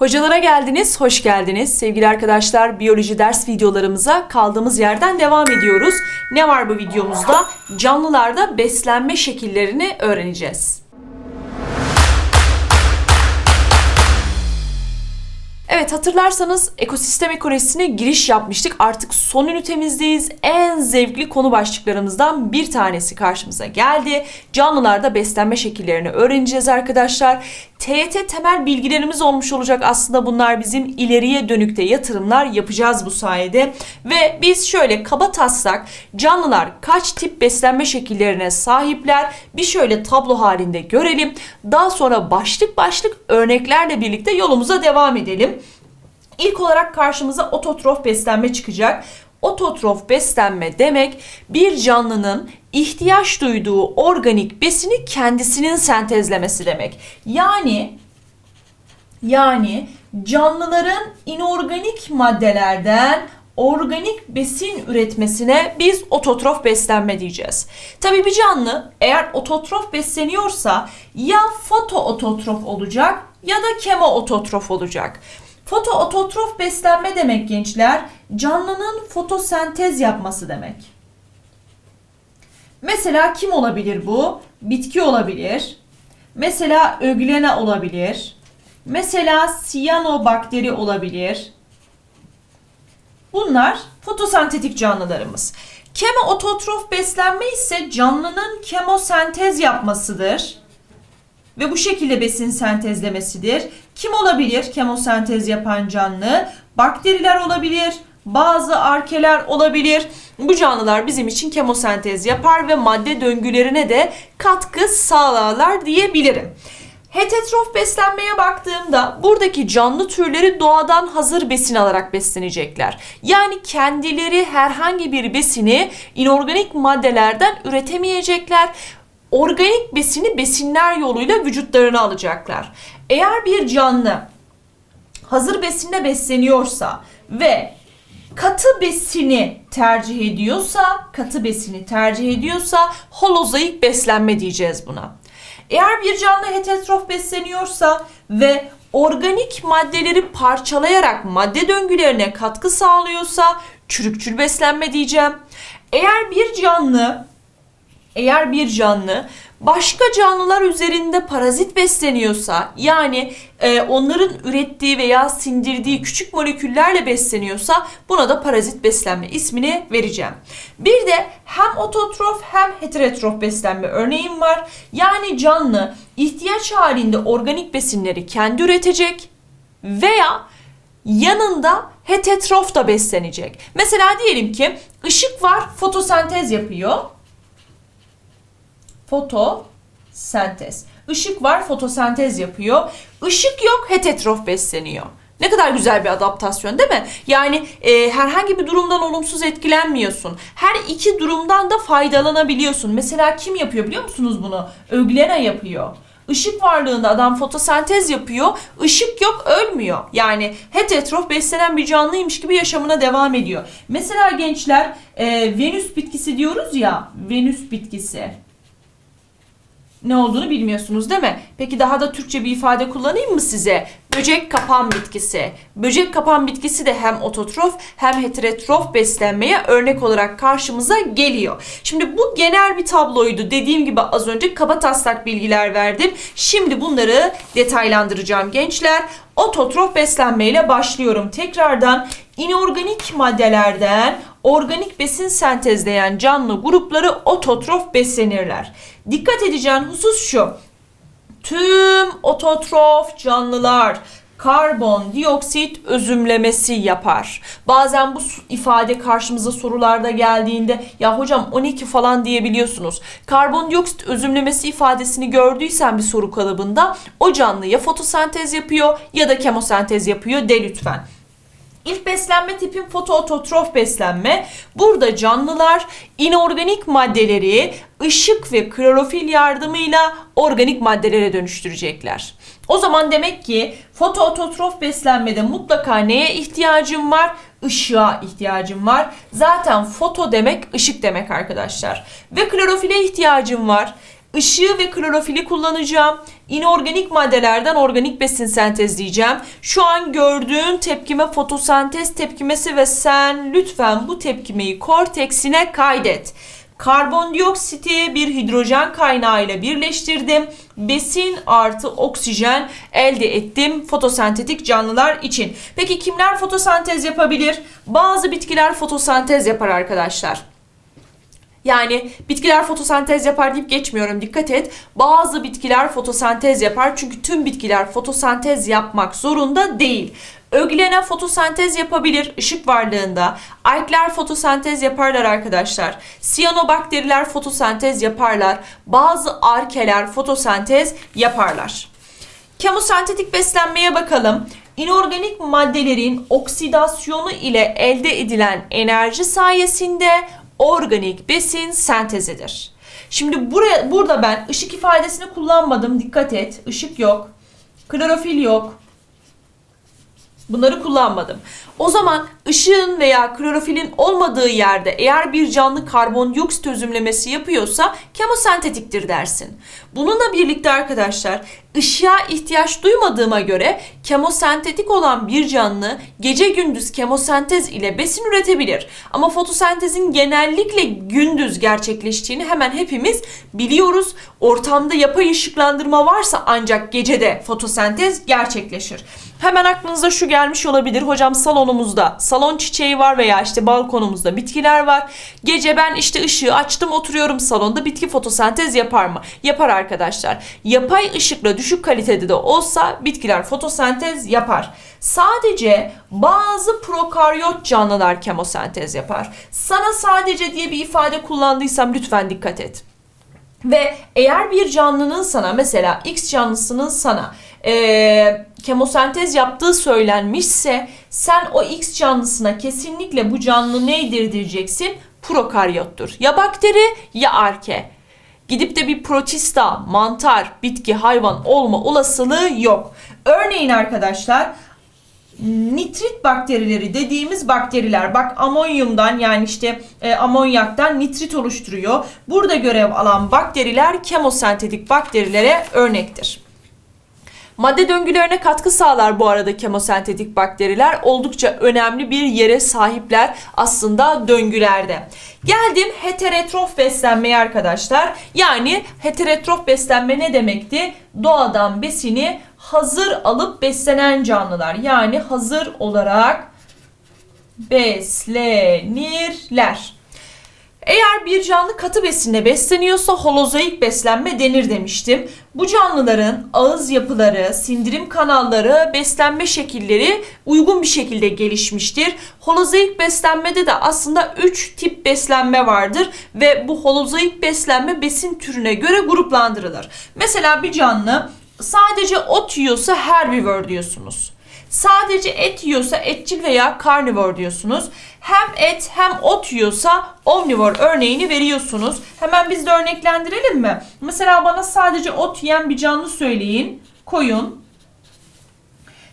Hocalara geldiniz, hoş geldiniz. Sevgili arkadaşlar, biyoloji ders videolarımıza kaldığımız yerden devam ediyoruz. Ne var bu videomuzda? Canlılarda beslenme şekillerini öğreneceğiz. Evet hatırlarsanız ekosistem ekolojisine giriş yapmıştık. Artık son ünitemizdeyiz. En zevkli konu başlıklarımızdan bir tanesi karşımıza geldi. Canlılarda beslenme şekillerini öğreneceğiz arkadaşlar. TYT temel bilgilerimiz olmuş olacak aslında bunlar bizim ileriye dönükte yatırımlar yapacağız bu sayede. Ve biz şöyle kaba taslak canlılar kaç tip beslenme şekillerine sahipler bir şöyle tablo halinde görelim. Daha sonra başlık başlık örneklerle birlikte yolumuza devam edelim. İlk olarak karşımıza ototrof beslenme çıkacak. Ototrof beslenme demek bir canlının ihtiyaç duyduğu organik besini kendisinin sentezlemesi demek. Yani yani canlıların inorganik maddelerden organik besin üretmesine biz ototrof beslenme diyeceğiz. Tabii bir canlı eğer ototrof besleniyorsa ya fotoototrof olacak ya da kemoototrof olacak. Fotoototrof beslenme demek gençler canlının fotosentez yapması demek. Mesela kim olabilir bu? Bitki olabilir. Mesela öglena olabilir. Mesela siyanobakteri olabilir. Bunlar fotosentetik canlılarımız. Kemoototrof beslenme ise canlının kemosentez yapmasıdır. Ve bu şekilde besin sentezlemesidir. Kim olabilir kemosentez yapan canlı? Bakteriler olabilir, bazı arkeler olabilir. Bu canlılar bizim için kemosentez yapar ve madde döngülerine de katkı sağlarlar diyebilirim. Heterotrof beslenmeye baktığımda buradaki canlı türleri doğadan hazır besin alarak beslenecekler. Yani kendileri herhangi bir besini inorganik maddelerden üretemeyecekler. Organik besini besinler yoluyla vücutlarına alacaklar. Eğer bir canlı hazır besinle besleniyorsa ve katı besini tercih ediyorsa, katı besini tercih ediyorsa holozoik beslenme diyeceğiz buna. Eğer bir canlı heterotrof besleniyorsa ve organik maddeleri parçalayarak madde döngülerine katkı sağlıyorsa çürükçül beslenme diyeceğim. Eğer bir canlı eğer bir canlı başka canlılar üzerinde parazit besleniyorsa yani e, onların ürettiği veya sindirdiği küçük moleküllerle besleniyorsa buna da parazit beslenme ismini vereceğim. Bir de hem ototrof hem heterotrof beslenme örneğim var. Yani canlı ihtiyaç halinde organik besinleri kendi üretecek veya yanında heterotrof da beslenecek. Mesela diyelim ki ışık var fotosentez yapıyor fotosentez. Işık var fotosentez yapıyor. Işık yok heterotrof besleniyor. Ne kadar güzel bir adaptasyon değil mi? Yani e, herhangi bir durumdan olumsuz etkilenmiyorsun. Her iki durumdan da faydalanabiliyorsun. Mesela kim yapıyor biliyor musunuz bunu? Öglena yapıyor. Işık varlığında adam fotosentez yapıyor. Işık yok ölmüyor. Yani heterotrof beslenen bir canlıymış gibi yaşamına devam ediyor. Mesela gençler e, Venüs bitkisi diyoruz ya. Venüs bitkisi ne olduğunu bilmiyorsunuz değil mi? Peki daha da Türkçe bir ifade kullanayım mı size? Böcek kapan bitkisi. Böcek kapan bitkisi de hem ototrof hem heterotrof beslenmeye örnek olarak karşımıza geliyor. Şimdi bu genel bir tabloydu. Dediğim gibi az önce kaba taslak bilgiler verdim. Şimdi bunları detaylandıracağım gençler. Ototrof beslenmeyle başlıyorum. Tekrardan inorganik maddelerden organik besin sentezleyen canlı grupları ototrof beslenirler. Dikkat edeceğin husus şu. Tüm ototrof canlılar karbondioksit özümlemesi yapar. Bazen bu ifade karşımıza sorularda geldiğinde ya hocam 12 falan diyebiliyorsunuz. Karbondioksit özümlemesi ifadesini gördüysen bir soru kalıbında o canlı ya fotosentez yapıyor ya da kemosentez yapıyor de lütfen. İlk beslenme tipim fotoototrof beslenme. Burada canlılar inorganik maddeleri ışık ve klorofil yardımıyla organik maddelere dönüştürecekler. O zaman demek ki fotoototrof beslenmede mutlaka neye ihtiyacım var? Işığa ihtiyacım var. Zaten foto demek ışık demek arkadaşlar. Ve klorofile ihtiyacım var. Işığı ve klorofili kullanacağım. İnorganik maddelerden organik besin sentezleyeceğim. Şu an gördüğün tepkime fotosentez tepkimesi ve sen lütfen bu tepkimeyi korteksine kaydet. Karbondioksiti bir hidrojen kaynağı ile birleştirdim. Besin artı oksijen elde ettim fotosentetik canlılar için. Peki kimler fotosentez yapabilir? Bazı bitkiler fotosentez yapar arkadaşlar. Yani bitkiler fotosentez yapar deyip geçmiyorum dikkat et. Bazı bitkiler fotosentez yapar çünkü tüm bitkiler fotosentez yapmak zorunda değil. Öglena fotosentez yapabilir ışık varlığında. Alkler fotosentez yaparlar arkadaşlar. Siyanobakteriler fotosentez yaparlar. Bazı arkeler fotosentez yaparlar. Kemosentetik beslenmeye bakalım. İnorganik maddelerin oksidasyonu ile elde edilen enerji sayesinde organik besin sentezidir. Şimdi buraya burada ben ışık ifadesini kullanmadım. Dikkat et. Işık yok. Klorofil yok. Bunları kullanmadım. O zaman ışığın veya klorofilin olmadığı yerde eğer bir canlı karbondioksit özümlemesi yapıyorsa kemosentetiktir dersin. Bununla birlikte arkadaşlar ışığa ihtiyaç duymadığıma göre kemosentetik olan bir canlı gece gündüz kemosentez ile besin üretebilir. Ama fotosentezin genellikle gündüz gerçekleştiğini hemen hepimiz biliyoruz. Ortamda yapay ışıklandırma varsa ancak gecede fotosentez gerçekleşir. Hemen aklınıza şu gelmiş olabilir. Hocam salonumuzda salon çiçeği var veya işte balkonumuzda bitkiler var. Gece ben işte ışığı açtım oturuyorum salonda bitki fotosentez yapar mı? Yapar arkadaşlar. Yapay ışıkla düşük kalitede de olsa bitkiler fotosentez yapar. Sadece bazı prokaryot canlılar kemosentez yapar. Sana sadece diye bir ifade kullandıysam lütfen dikkat et. Ve eğer bir canlının sana mesela X canlısının sana e, kemosentez yaptığı söylenmişse sen o X canlısına kesinlikle bu canlı neydir diyeceksin? Prokaryottur. Ya bakteri ya arke. Gidip de bir protista, mantar, bitki, hayvan olma olasılığı yok. Örneğin arkadaşlar nitrit bakterileri dediğimiz bakteriler bak amonyumdan yani işte e, amonyaktan nitrit oluşturuyor. Burada görev alan bakteriler kemosentetik bakterilere örnektir. Madde döngülerine katkı sağlar bu arada kemosentetik bakteriler. Oldukça önemli bir yere sahipler aslında döngülerde. Geldim heterotrof beslenmeye arkadaşlar. Yani heterotrof beslenme ne demekti? Doğadan besini hazır alıp beslenen canlılar. Yani hazır olarak beslenirler. Eğer bir canlı katı besinle besleniyorsa holozoik beslenme denir demiştim. Bu canlıların ağız yapıları, sindirim kanalları, beslenme şekilleri uygun bir şekilde gelişmiştir. Holozoik beslenmede de aslında 3 tip beslenme vardır ve bu holozoik beslenme besin türüne göre gruplandırılır. Mesela bir canlı sadece ot yiyorsa herbivor diyorsunuz. Sadece et yiyorsa etçil veya karnivor diyorsunuz. Hem et hem ot yiyorsa omnivor örneğini veriyorsunuz. Hemen biz de örneklendirelim mi? Mesela bana sadece ot yiyen bir canlı söyleyin. Koyun.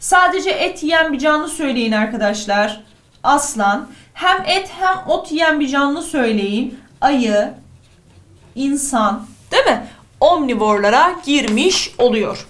Sadece et yiyen bir canlı söyleyin arkadaşlar. Aslan. Hem et hem ot yiyen bir canlı söyleyin. Ayı. insan. Değil mi? Omnivorlara girmiş oluyor.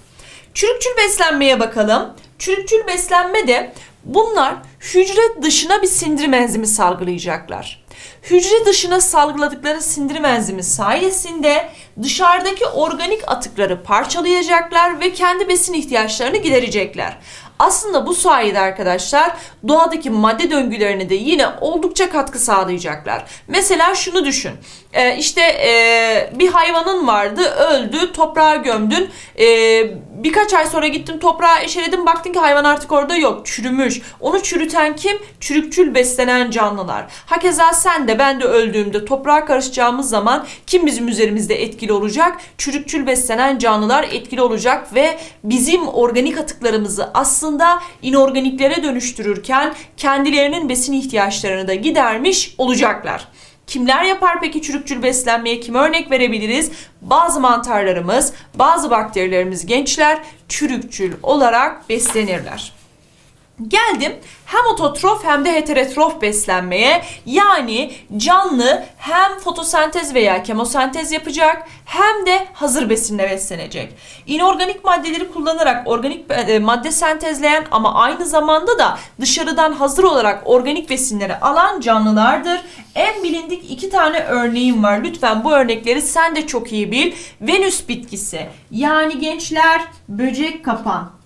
Çürükçül beslenmeye bakalım. Çürükçül beslenme de bunlar hücre dışına bir sindirim enzimi salgılayacaklar. Hücre dışına salgıladıkları sindirim enzimi sayesinde dışarıdaki organik atıkları parçalayacaklar ve kendi besin ihtiyaçlarını giderecekler. Aslında bu sayede arkadaşlar doğadaki madde döngülerine de yine oldukça katkı sağlayacaklar. Mesela şunu düşün. Ee, işte e, bir hayvanın vardı öldü toprağa gömdün. Ee, birkaç ay sonra gittin toprağa eşeledin baktın ki hayvan artık orada yok çürümüş. Onu çürüten kim? Çürükçül beslenen canlılar. Hakeza sen de ben de öldüğümde toprağa karışacağımız zaman kim bizim üzerimizde etkili olacak? Çürükçül beslenen canlılar etkili olacak ve bizim organik atıklarımızı aslında inorganiklere dönüştürürken kendilerinin besin ihtiyaçlarını da gidermiş olacaklar. Kimler yapar peki çürükçül beslenmeye? Kime örnek verebiliriz? Bazı mantarlarımız, bazı bakterilerimiz gençler çürükçül olarak beslenirler. Geldim hem ototrof hem de heterotrof beslenmeye. Yani canlı hem fotosentez veya kemosentez yapacak hem de hazır besinle beslenecek. İnorganik maddeleri kullanarak organik e, madde sentezleyen ama aynı zamanda da dışarıdan hazır olarak organik besinleri alan canlılardır. En bilindik iki tane örneğim var. Lütfen bu örnekleri sen de çok iyi bil. Venüs bitkisi yani gençler böcek kapan.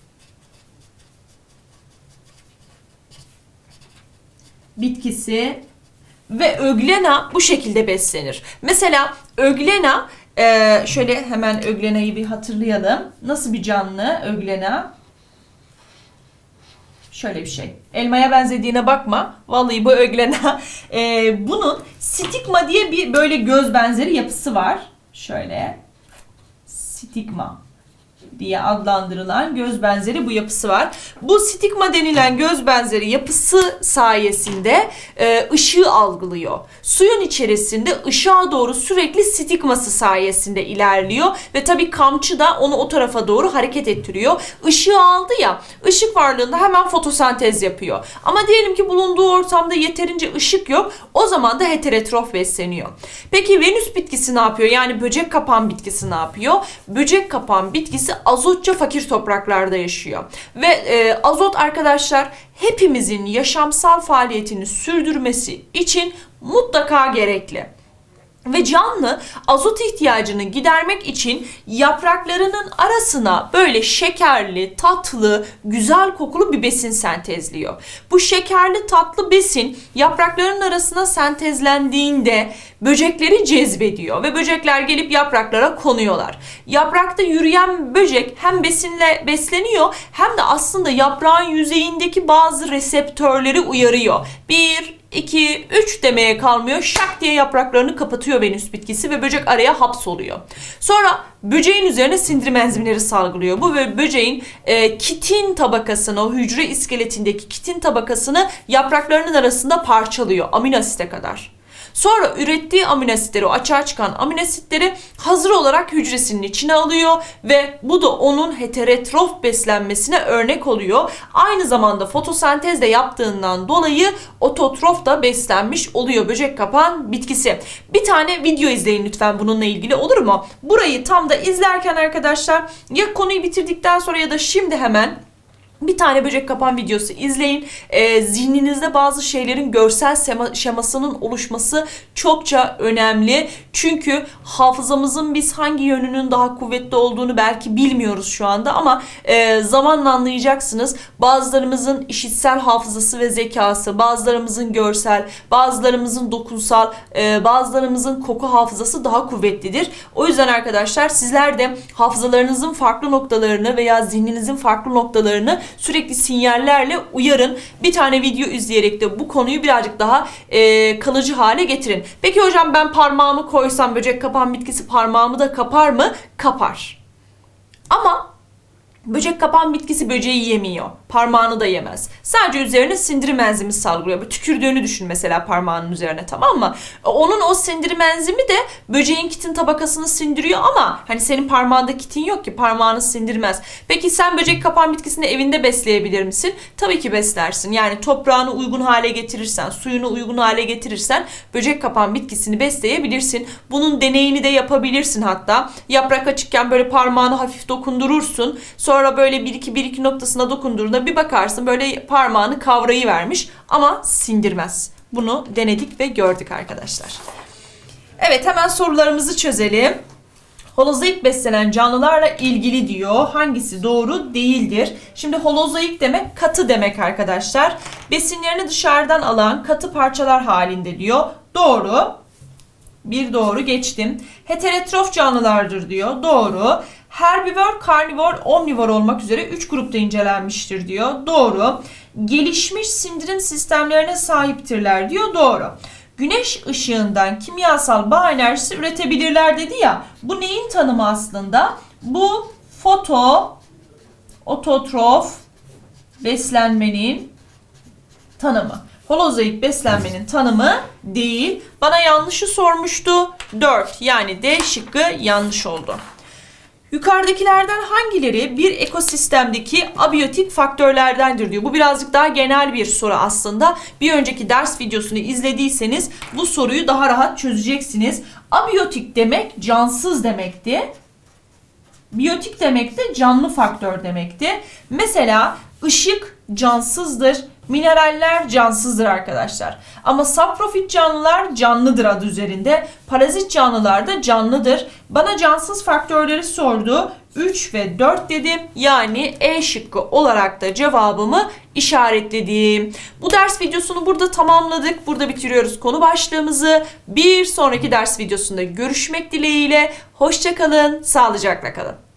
Bitkisi ve öglena bu şekilde beslenir. Mesela öglena e, şöyle hemen öglenayı bir hatırlayalım. Nasıl bir canlı öglena? Şöyle bir şey. Elmaya benzediğine bakma. Vallahi bu öglena. E, bunun stigma diye bir böyle göz benzeri yapısı var. Şöyle. Stigma diye adlandırılan göz benzeri bu yapısı var. Bu stigma denilen göz benzeri yapısı sayesinde e, ışığı algılıyor. Suyun içerisinde ışığa doğru sürekli stigması sayesinde ilerliyor ve tabii kamçı da onu o tarafa doğru hareket ettiriyor. Işığı aldı ya, ışık varlığında hemen fotosentez yapıyor. Ama diyelim ki bulunduğu ortamda yeterince ışık yok, o zaman da heterotrof besleniyor. Peki Venüs bitkisi ne yapıyor? Yani böcek kapan bitkisi ne yapıyor? Böcek kapan bitkisi azotça fakir topraklarda yaşıyor. Ve e, azot arkadaşlar hepimizin yaşamsal faaliyetini sürdürmesi için mutlaka gerekli. Ve canlı azot ihtiyacını gidermek için yapraklarının arasına böyle şekerli, tatlı, güzel kokulu bir besin sentezliyor. Bu şekerli, tatlı besin yaprakların arasına sentezlendiğinde böcekleri cezbediyor ve böcekler gelip yapraklara konuyorlar. Yaprakta yürüyen böcek hem besinle besleniyor hem de aslında yaprağın yüzeyindeki bazı reseptörleri uyarıyor. Bir, 2, 3 demeye kalmıyor. Şak diye yapraklarını kapatıyor Venüs bitkisi ve böcek araya hapsoluyor. Sonra böceğin üzerine sindirim enzimleri salgılıyor. Bu ve böceğin e, kitin tabakasını, o hücre iskeletindeki kitin tabakasını yapraklarının arasında parçalıyor amino asite kadar. Sonra ürettiği aminositleri, o açığa çıkan aminositleri hazır olarak hücresinin içine alıyor ve bu da onun heterotrof beslenmesine örnek oluyor. Aynı zamanda fotosentez de yaptığından dolayı ototrof da beslenmiş oluyor böcek kapan bitkisi. Bir tane video izleyin lütfen bununla ilgili olur mu? Burayı tam da izlerken arkadaşlar ya konuyu bitirdikten sonra ya da şimdi hemen bir tane böcek kapan videosu izleyin. Ee, zihninizde bazı şeylerin görsel sema, şemasının oluşması çokça önemli. Çünkü hafızamızın biz hangi yönünün daha kuvvetli olduğunu belki bilmiyoruz şu anda ama e, zamanla anlayacaksınız. Bazılarımızın işitsel hafızası ve zekası, bazılarımızın görsel, bazılarımızın dokunsal, e, bazılarımızın koku hafızası daha kuvvetlidir. O yüzden arkadaşlar sizler de hafızalarınızın farklı noktalarını veya zihninizin farklı noktalarını sürekli sinyallerle uyarın. Bir tane video izleyerek de bu konuyu birazcık daha e, kalıcı hale getirin. Peki hocam ben parmağımı koysam böcek kapan bitkisi parmağımı da kapar mı? Kapar. Ama Böcek kapan bitkisi böceği yemiyor. Parmağını da yemez. Sadece üzerine sindirim enzimi salgılıyor. Böyle tükürdüğünü düşün mesela parmağının üzerine tamam mı? Onun o sindirim enzimi de böceğin kitin tabakasını sindiriyor ama hani senin parmağında kitin yok ki parmağını sindirmez. Peki sen böcek kapan bitkisini evinde besleyebilir misin? Tabii ki beslersin. Yani toprağını uygun hale getirirsen, suyunu uygun hale getirirsen böcek kapan bitkisini besleyebilirsin. Bunun deneyini de yapabilirsin hatta. Yaprak açıkken böyle parmağını hafif dokundurursun. Sonra böyle bir iki bir iki noktasına dokunduğunda bir bakarsın böyle parmağını kavrayı vermiş ama sindirmez. Bunu denedik ve gördük arkadaşlar. Evet hemen sorularımızı çözelim. Holozoik beslenen canlılarla ilgili diyor. Hangisi doğru değildir? Şimdi holozoik demek katı demek arkadaşlar. Besinlerini dışarıdan alan katı parçalar halinde diyor. Doğru. Bir doğru geçtim. Heterotrof canlılardır diyor. Doğru. Herbivor, karnivor, omnivor olmak üzere 3 grupta incelenmiştir diyor. Doğru. Gelişmiş sindirim sistemlerine sahiptirler diyor. Doğru. Güneş ışığından kimyasal bağ enerjisi üretebilirler dedi ya. Bu neyin tanımı aslında? Bu foto ototrof beslenmenin tanımı. Holozoik beslenmenin tanımı değil. Bana yanlışı sormuştu. 4 yani D şıkkı yanlış oldu. Yukarıdakilerden hangileri bir ekosistemdeki abiyotik faktörlerdendir diyor. Bu birazcık daha genel bir soru aslında. Bir önceki ders videosunu izlediyseniz bu soruyu daha rahat çözeceksiniz. Abiyotik demek cansız demekti. Biyotik demek de canlı faktör demekti. Mesela ışık cansızdır, mineraller cansızdır arkadaşlar. Ama saprofit canlılar canlıdır adı üzerinde. Parazit canlılar da canlıdır. Bana cansız faktörleri sordu. 3 ve 4 dedim. Yani E şıkkı olarak da cevabımı işaretledim. Bu ders videosunu burada tamamladık. Burada bitiriyoruz konu başlığımızı. Bir sonraki ders videosunda görüşmek dileğiyle. Hoşçakalın, sağlıcakla kalın.